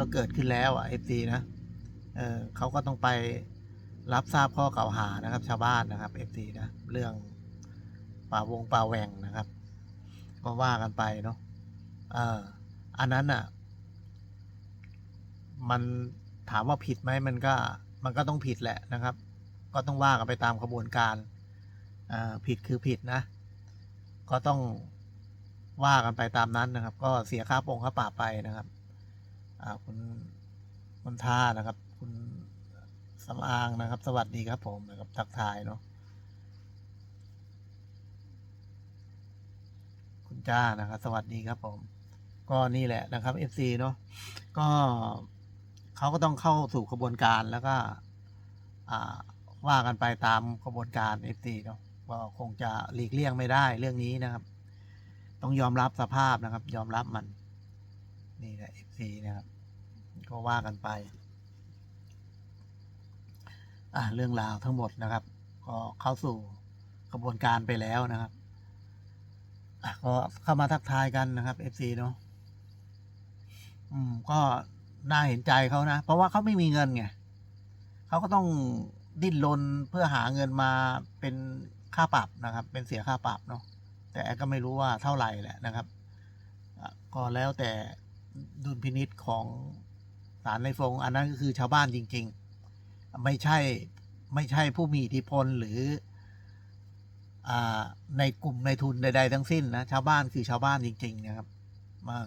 ก็เกิดขึ้นแล้วอะเอฟซีนะเออเขาก็ต้องไปรับทราบข้อกล่าวหานะครับ ชาวบ้านนะครับเอฟซีนะเรื่องป่าวงป่าแหวงนะครับ ก็ว่ากันไปเนาะเอออันนั้นอะ มันถามว่าผิดไหมมันก็มันก็ต้องผิดแหละนะครับ ก็ต้องว่ากันไปตามกระบวนการอ่าผิดคือผิดนะ ก็ต้องว่ากันไปตามนั้นนะครับ ก็เสียค่าปรงค่าปรับไปนะครับ คุณคุณท่านะครับ คุณสำอางนะครับ สวัสดีครับผมนะครับทักทายเนาะคุณจ้านะครับ สวัสดีครับผม ก็นี่แหละนะครับ FC เนาะก็เขาก็ต้องเข้าสู่กระบวนการแล้วก็ว่ากันไปตามกระบวนการ FC เนาะก็คงจะหลีกเลี่ยงไม่ได้เรื่องนี้นะครับ ต้องยอมรับสภาพนะครับ ยอมรับมัน นี่แหละ FC นะครับ ก็ว่ากันไป อะเรื่องราวทั้งหมดนะครับ ก็เข้าสู่กระบวนการไปแล้วนะครับก็เข้ามาทักทายกันนะครับ FC เนาะอืม ก็น่าเห็นใจเขานะ เพราะว่าเขาไม่มีเงินไงเขาก็ต้องดิ้นรนเพื่อหาเงินมาเป็นค่าปรับนะครับ เป็นเสียค่าปรับเนาะแต่ก็ไม่รู้ว่าเท่าไหร่แหละนะครับก็แล้วแต่ดุลพินิษของ ศาลในฟงอันนั้นก็คือชาวบ้านจริง ๆ ไม่ใช่ไม่ใช่ผู้มีอิทธิพลหรืออในกลุ่มในทุนใด ๆ ทั้งสิ้นนะชาวบ้านคือชาวบ้านจริง ๆ นะครับมา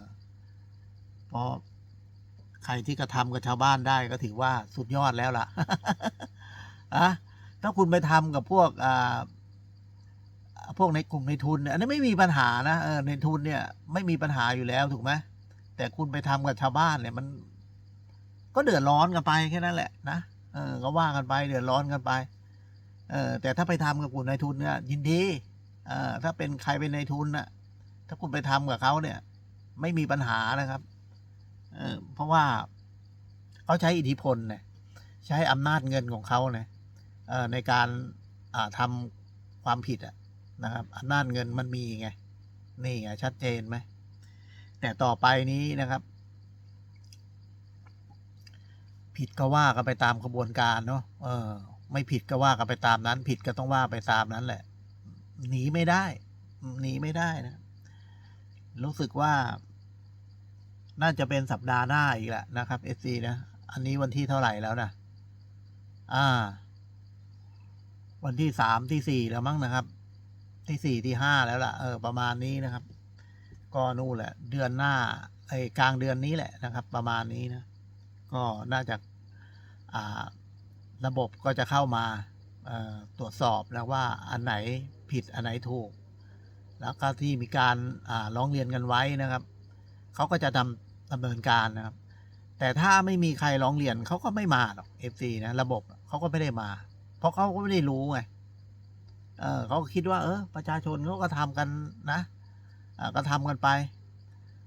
เพราะใครที่กระทำกับชาวบ้านได้ก็ถือว่าสุดยอดแล้วล่ะอะถ้าคุณไปทำกับพวกพวกในกลุ่มในทุนเนี่ยอันนี้ไม่มีปัญหานะในทุนเนี่ย ไม่มีปัญหาอยู่แล้วถูกไหมแต่คุณไปทำกับชาวบ้านเนี่ยมัน ก็เดือดร้อนกันไปแค่นั้นแหละนะเออก็ว่ากันไปเดือดร้อนกันไปเออแต่ถ้าไปทำกับกลุ่มนายทุนเนี่ยยินดีเออถ้าเป็นใครเป็นนายทุนน่ะ ถ้าคุณไปทำกับเขาเนี่ย ไม่มีปัญหานะครับเออเพราะว่าเขาใช้อิทธิพลเนี่ยใช้อำนาจเงินของเขาเนี่ยเออในการอ่าทำความผิดอะนะครับอำนาจเงินมันมีไงนี่ไงชัดเจนไหมแต่ต่อไปนี้นะครับ ผิดก็ว่ากันไปตามกระบวนการเนาะเออ ไม่ผิดก็ว่ากันไปตามนั้น ผิดก็ต้องว่าไปตามนั้นแหละ หนีไม่ได้หนีไม่ได้นะรู้สึกว่า น่าจะเป็นสัปดาห์หน้าอีกแหละนะครับเอซีนะอันนี้วันที่เท่าไหร่แล้วนะอ่า วันที่สามที่สี่แล้วมั้งนะครับ ที่สี่ที่ห้าแล้วล่ะเออ ประมาณนี้นะครับ ก็นู่นแหละ เดือนหน้าไอ้กลางเดือนนี้แหละนะครับ ประมาณนี้นะ ก็น่าจะาระบบก็จะเข้ามาตรวจสอบนะว่าอันไหนผิดอันไหนถูก แล้วก็ที่มีการร้องเรียนกันไว้นะครับเขาก็จะดำดำเนินการนะครับ แต่ถ้าไม่มีใครร้องเรียนเขาก็ไม่มาหรอก FC นะระบบเขาก็ไม่ได้มา เพราะเขาก็ไม่ได้รู้ไงเออเขาคิดว่า เออประชาชนเขาก็ทำกันนะอ่าก็ทำกันไป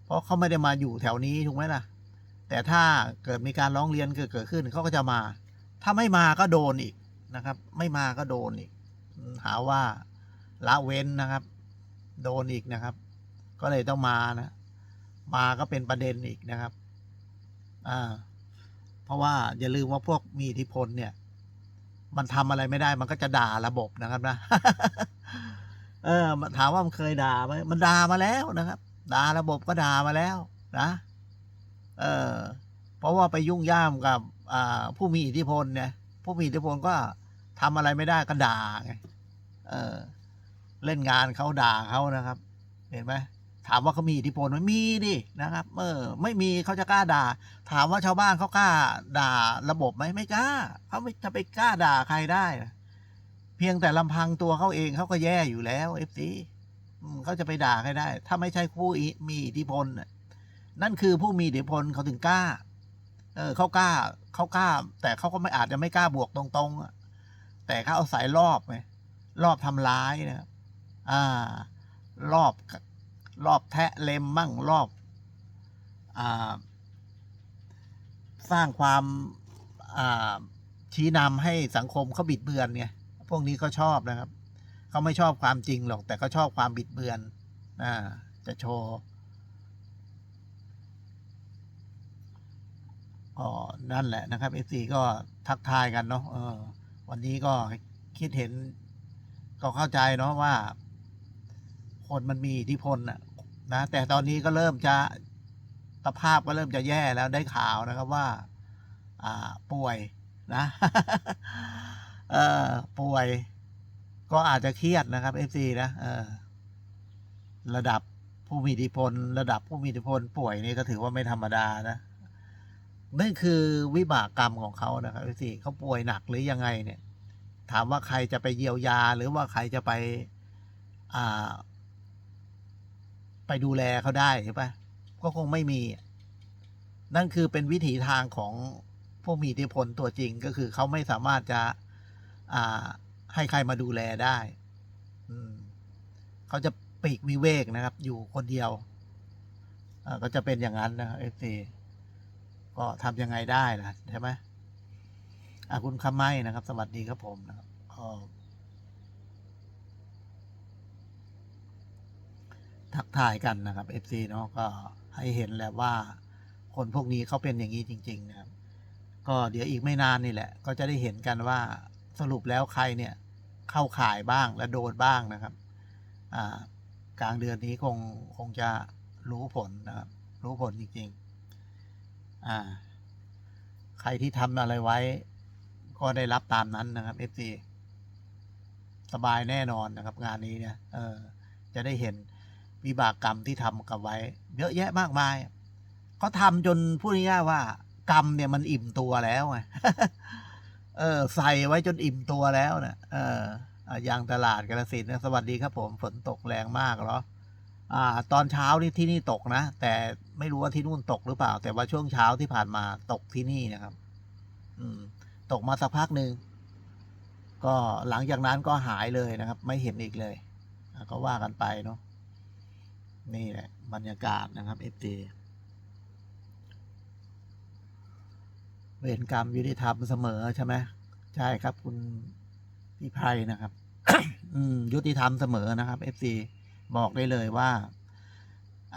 เพราะเขาไม่ได้มาอยู่แถวนี้ถูกไหมล่ะ แต่ถ้าเกิดมีการร้องเรียนเกิดเกิดขึ้นเขาก็จะมา ถ้าไม่มาก็โดนอีกนะครับ ไม่มาก็โดนอีก หาว่าละเว้นนะครับ โดนอีกนะครับ ก็เลยต้องมานะ มาก็เป็นประเด็นอีกนะครับ อ่า เพราะว่าอย่าลืมว่าพวกมีอิทธิพลเนี่ย มันทำอะไรไม่ได้ มันก็จะด่าระบบนะครับนะ เออถามว่ามันเคยด่าไหมมันด่ามาแล้วนะครับ ด่าระบบก็ด่ามาแล้วนะ เออเพราะว่าไปยุ่งย่ามกับผู้มีอิทธิพลเนี่ยผู้มีอิทธิพลก็ทำอะไรไม่ได้ก็ด่าไงเออเล่นงานเขาด่าเขานะครับ เห็นไหมถามว่าเขามีอิทธิพลไหมมีดินะครับ เออ ไม่มีเขาจะกล้าด่า ถามว่าชาวบ้านเขากล้าด่าระบบไหมไม่กล้าเขาไม่จะไปกล้าด่าใครได้ เพียงแต่ลำพังตัวเขาเองเขาก็แย่อยู่แล้วเอฟซีเขาจะไปด่าใครได้ ถ้าไม่ใช่ผู้มีอิทธิพลน่ะ นั่นคือผู้มีอิทธิพลเขาถึงกล้า เออเขากล้าเขากล้า แต่เขาก็ไม่อาจจะไม่กล้าบวกตรงๆแต่เขาเอาสายรอบไงรอบทำร้ายนะครับอ่ารอบรอบแทะเล็มมั่งรอบอ่าสร้างความอ่าชี้นำให้สังคมเขาบิดเบือนไงพวกนี้ก็ชอบนะครับเขาไม่ชอบความจริงหรอก แต่เขาชอบความบิดเบือนอ่าจะโชว์ ก็นั่นแหละนะครับเอซีก็ทักทายกันเนาะเออ วันนี้ก็คิดเห็น ก็เข้าใจเนาะว่า คนมันมีอิทธิพลนะนะแต่ตอนนี้ก็เริ่มจะสภาพก็เริ่มจะแย่แล้วได้ข่าวนะครับว่า อ่าป่วยนะเออป่วย ก็อาจจะเครียดนะครับเอฟซีนะเออ ระดับผู้มีอิทธิพล ระดับผู้มีอิทธิพลป่วยนี่ก็ถือว่าไม่ธรรมดานะ นั่นคือวิบากกรรมของเขานะครับเอฟซีเขาป่วยหนักหรือยังไงเนี่ย ถามว่าใครจะไปเยียวยาหรือว่าใครจะไป อ่า ไปดูแลเขาได้ใช่ปะก็คงไม่มี นั่นคือเป็นวิถีทางของผู้มีอิทธิพลตัวจริงก็คือเขาไม่สามารถจะอ่าให้ใครมาดูแลได้ อืมเขาจะปีกวิเวกนะครับ อยู่คนเดียวก็จะเป็นอย่างนั้นนะครับเอฟซี ก็ทำยังไงได้ล่ะใช่ไหมอะคุณคำไม้นะครับ สวัสดีครับผมนะครับก็ทักทายกันนะครับ FC เนาะก็ให้เห็นแหละว่า คนพวกนี้เขาเป็นอย่างนี้จริง ๆ นะครับ ก็เดี๋ยวอีกไม่นานนี่แหละ ก็จะได้เห็นกันว่าสรุปแล้วใครเนี่ย เข้าข่ายบ้างและโดนบ้างนะครับ อ่ากลางเดือนนี้คงคงจะรู้ผลนะครับ รู้ผลจริง ๆ อ่า ใครที่ทำอะไรไว้ ก็ได้รับตามนั้นนะครับ FC สบายแน่นอนนะครับ งานนี้เนี่ย เออ จะได้เห็นวิบากกรรมที่ทำกับไว้ เยอะแยะมากมายเขาทำจนพูดง่ายๆว่า กรรมเนี่ยมันอิ่มตัวแล้วไงเออ ใส่ไว้จนอิ่มตัวแล้วนะี่ยเอออะยางตลาดกระสินนะสวัสดีครับผมฝนตกแรงมากเหรออ่า ตอนเช้านี่ที่นี่ตกนะ แต่ ไม่รู้ว่าที่นู่นตกหรือเปล่า แต่ว่าช่วงเช้าที่ผ่านมาตกที่นี่นะครับ อืม ตกมาสักพักหนึ่งก็หลังจากนั้นก็หายเลยนะครับ ไม่เห็นอีกเลยก็ว่ากันไปเนาะนี่แหละ บรรยากาศนะครับเอฟตีเวรกรรมยุติธรรมเสมอใช่ไหมใช่ครับ คุณพี่ไพรนะครับ อืม ยุติธรรมเสมอนะครับเอฟซีบอกได้เลยว่า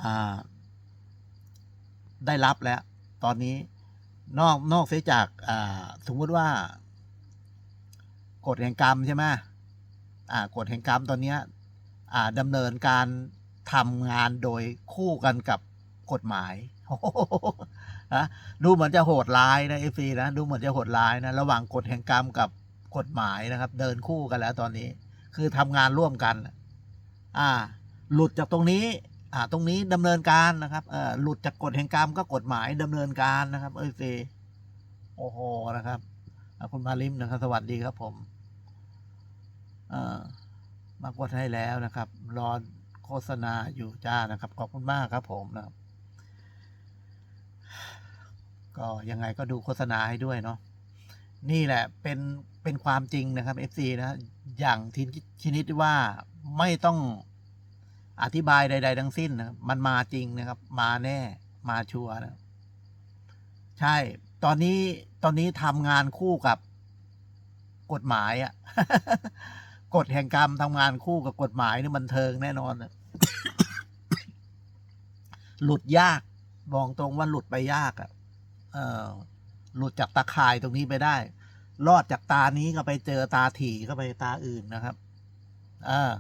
อ่า ได้รับแล้ว ตอนนี้นอกนอกเสียจากสมมุติว่ากฎแห่งกรรมใช่ไหมกฎแห่งกรรมตอนนี้ดำเนินการทำงานโดยคู่กันกับกฎหมายนะดูเหมือนจะโหดร้ายนะเอฟซีนะดูเหมือนจะโหดร้ายนะระหว่างกฎแห่งกรรมกับกฎหมายนะครับ เดินคู่กันแล้วตอนนี้ คือทำงานร่วมกัน อ่า หลุดจากตรงนี้ ตรงนี้ดำเนินการนะครับหลุดจากกฎแห่งกรรมก็กฎหมายดำเนินการนะครับ เอฟซีโอ้โหนะครับคุณมาลิมนะครับ สวัสดีครับผมมากดให้แล้วนะครับ รอโฆษณาอยู่จ้านะครับ ขอบคุณมากครับผมนะครับ ก็ยังไงก็ดูโฆษณาให้ด้วยเนาะนี่แหละเป็นเป็นความจริงนะครับ FC นะ อย่างที่ชนิดว่าไม่ต้อง อธิบายใด ๆ ทั้งสิ้นนะมันมาจริงนะครับ มาแน่ มาชัวร์นะใช่ ตอนนี้ตอนนี้ทำงานคู่กับกฎหมายอะกฎแห่งกรรมทำงานคู่กับกฎหมายนี่บันเทิงแน่นอนอะหลุดยากบอกตรงว่าหลุดไปยากอะ่ะ เออหลุดจากตาข่ายตรงนี้ไปได้ รอดจากตานี้ก็ไปเจอตาถี่ก็ไปตาอื่นนะครับ เออ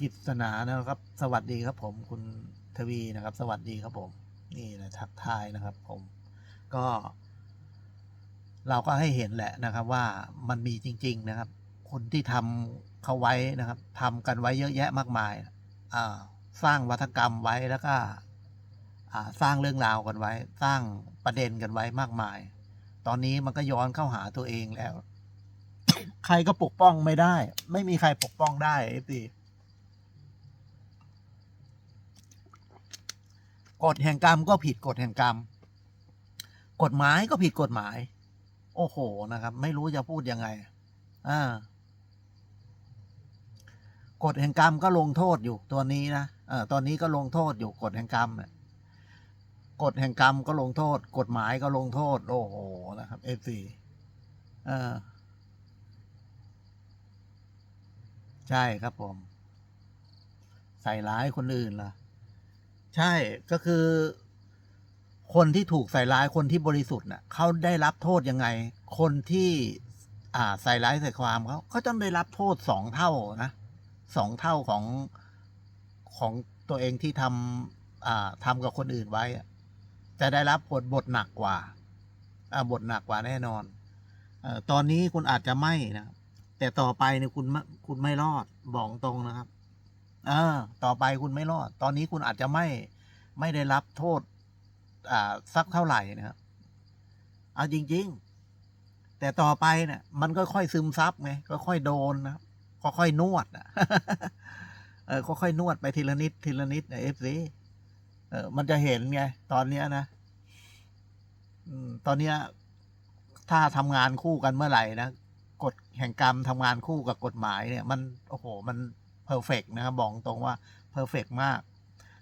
กิจสนานะครับ สวัสดีครับผมคุณทวีนะครับ สวัสดีครับผม นี่นะทักทายนะครับ ผมก็ เราก็ให้เห็นแหละนะครับ ว่ามันมีจริง ๆนะครับ คนที่ทำเขาไว้นะครับทำกันไว้เยอะแยะมากมายอ่าสร้างวัฒกรรมไว้แล้วก็สร้างเรื่องราวกันไว้ สร้างประเด็นกันไว้มากมาย ตอนนี้มันก็ย้อนเข้าหาตัวเองแล้ว ใครก็ปกป้องไม่ได้ ไม่มีใครปกป้องได้เอฟซี กฎแห่งกรรมก็ผิดกฎแห่งกรรม กฎหมายก็ผิดกฎหมาย โอ้โหนะครับ ไม่รู้จะพูดยังไงอ่ากฎแห่งกรรมก็ลงโทษอยู่ตัวนี้นะเออตอนนี้ก็ลงโทษอยู่กฎแห่งกรรมกฎแห่งกรรมก็ลงโทษ กฎหมายก็ลงโทษ โอ้โหนะครับเอฟซีเออใช่ครับผม ใส่ร้ายคนอื่นล่ะ ใช่ก็คือ คนที่ถูกใส่ร้ายคนที่บริสุทธิ์น่ะเขาได้รับโทษยังไง คนที่อ่าใส่ร้ายใส่ความเขาก็ต้องได้รับโทษสองเท่านะสองเท่าของของตัวเองที่ทำอ่าทำกับคนอื่นไว้อะจะได้รับบทบทหนักกว่าอ่าบทหนักกว่าแน่นอนอตอนนี้คุณอาจจะไม่นะแต่ต่อไปเนี่ยคุณคุณไม่รอดบอกตรงนะครับ ออต่อไปคุณไม่รอด ตอนนี้คุณอาจจะไม่ไม่ได้รับโทษ อ่าสักเท่าไหร่นะครับเอาจริง ๆ แต่ต่อไปเนี่ยมันก็ค่อยซึมซับไงก็ค่อยโดนนะครับก็ค่อยนวดอะเออก็ค่อยนวดไปทีละนิดทีละนิดเอฟซีเออมันจะเห็นไง ตอนเนี้ยนะตอนเนี้ย ถ้าทำงานคู่กันเมื่อไหร่นะกฎแห่งกรรมทำงานคู่กับกฎหมายเนี่ย มันโอ้โห มัน เพอร์เฟกนะครับบอกตรงว่าเพอร์เฟกมาก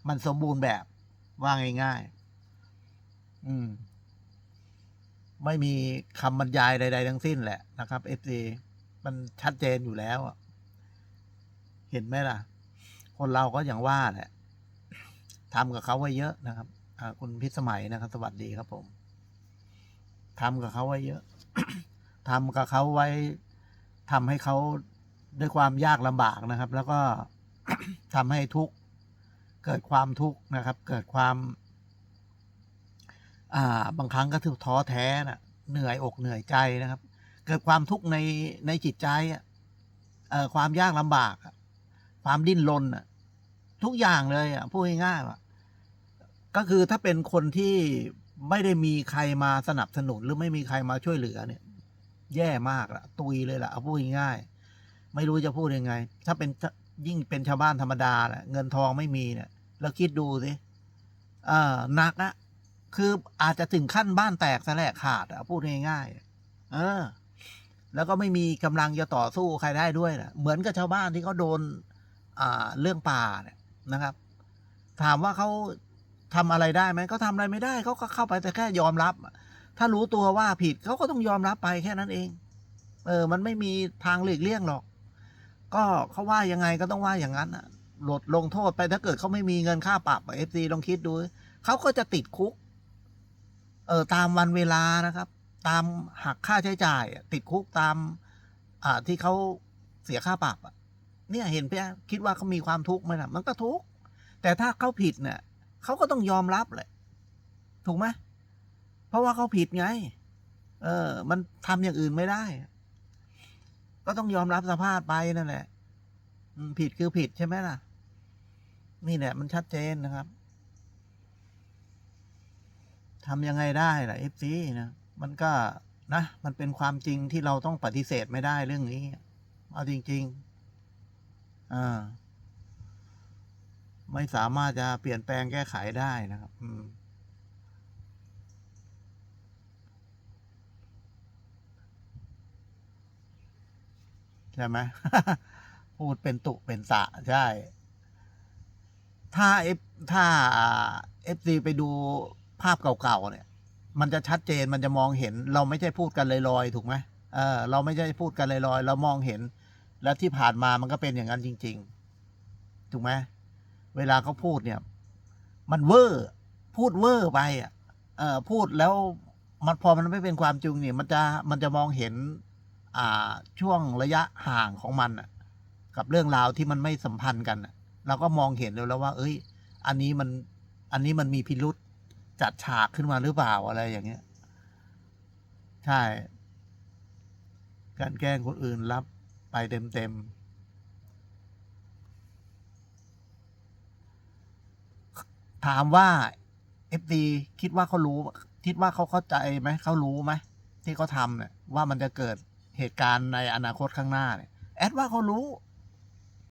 มันสมบูรณ์แบบว่าง่ายๆ อืม ไม่มีคำบรรยายใด ๆ ทั้งสิ้นแหละนะครับเอฟซมันชัดเจนอยู่แล้วเห็นไหมล่ะ คนเราก็อย่างว่าแหละทำกับเขาไว้เยอะนะครับคุณพิสมัยนะครับ สวัสดีครับผมทำกับเขาไว้เยอะทำกับเขาไว้ทำให้เขา ด้วยความยากลำบากนะครับ แล้วก็ทำให้ทุกข์เกิดความทุกข์นะครับ เกิดความ อ่า บางครั้งก็ถึงท้อแท้นะเหนื่อยอกเหนื่อยใจนะครับ เกิดความทุกข์ในในจิตใจอะเอ่อความยากลำบากความดิ้นรนอะทุกอย่างเลยอะพูดง่ายๆก็คือถ้าเป็นคนที่ไม่ได้มีใครมาสนับสนุนหรือไม่มีใครมาช่วยเหลือเนี่ย แย่มากละตุยเลยล่ะเอาพูดง่ายๆ ไม่รู้จะพูดยังไง ถ้าเป็นยิ่งเป็นชาวบ้านธรรมดาแหละเงินทองไม่มีเนี่ยแล้วคิดดูสิเออหนักอะคืออาจจะถึงขั้นบ้านแตกสลกขาดอะพูดง่ายๆเออ แล้วก็ไม่มีกำลังจะต่อสู้ใครได้ด้วยนะเหมือนกับชาวบ้านที่เขาโดน อ่าเรื่องป่าเนี่ยนะครับ ถามว่าเขาทำอะไรได้ไหมเขาทำอะไรไม่ได้เขาก็เข้าไปแต่แค่ยอมรับ ถ้ารู้ตัวว่าผิดเขาก็ต้องยอมรับไปแค่นั้นเอง เออ มันไม่มีทางหลีกเลี่ยงหรอก ก็เขาว่ายังไงก็ต้องว่าอย่างนั้นอะลดลงโทษไปถ้าเกิดเขาไม่มีเงินค่าปรับเอฟซีลองคิดดูเขาก็จะติดคุก เออตามวันเวลานะครับ ตามหักค่าใช้จ่าย ติดคุกตาม อ่าที่เขาเสียค่าปรับอะเนี่ยเห็นเพี่คิดว่าเขามีความทุกข์ไหมล่ะ มันก็ทุกข์แต่ถ้าเขาผิดเนี่ยเขาก็ต้องยอมรับแหละ ถูกไหมเพราะว่าเขาผิดไง เออ มันทำอย่างอื่นไม่ได้ ก็ต้องยอมรับสภาพไปนั่นแหละผิดคือผิดใช่ไหมล่ะ นี่แหละ มันชัดเจนนะครับทำยังไงได้ล่ะเอฟซีนะมันก็นะ มันเป็นความจริงที่เราต้องปฏิเสธไม่ได้เรื่องนี้ เอาจริง ๆ อ่า ไม่สามารถจะเปลี่ยนแปลงแก้ไขได้นะครับ อืม ใช่ไหมพูดเป็นตุเป็นสะใช่ ถ้าเอฟถ้าเอฟซีไปดูภาพเก่าๆเนี่ย มันจะชัดเจนมันจะมองเห็น เราไม่ใช่พูดกันลอยๆถูกไหมเออเราไม่ใช่พูดกันลอยๆเรามองเห็น แล้วที่ผ่านมามันก็เป็นอย่างนั้นจริง ๆ ถูกไหมเวลาเขาพูดเนี่ย มันเวอร์พูดเวอร์ไปอะเออพูดแล้วมันพอมันไม่เป็นความจริงเนี่ย มันจะมันจะมองเห็น ช่วงระยะห่างของมันกับเรื่องราวที่มันไม่สัมพันธ์กันเราก็มองเห็นแล้วแล้วว่า เอ้ย อันนี้มันอันนี้มันมีพิรุษจัดฉากขึ้นมาหรือเปล่าอะไรอย่างเงี้ย ใช่ การแกล้งคนอื่นรับไปเต็มเต็มๆถามว่าเอฟดีคิดว่าเขารู้ คิดว่าเขาเข้าใจไหมเขารู้ไหมที่เขาทำเนี่ยว่ามันจะเกิด เหตุการณ์ในอนาคตข้างหน้าเนี่ยแอดว่าเขารู้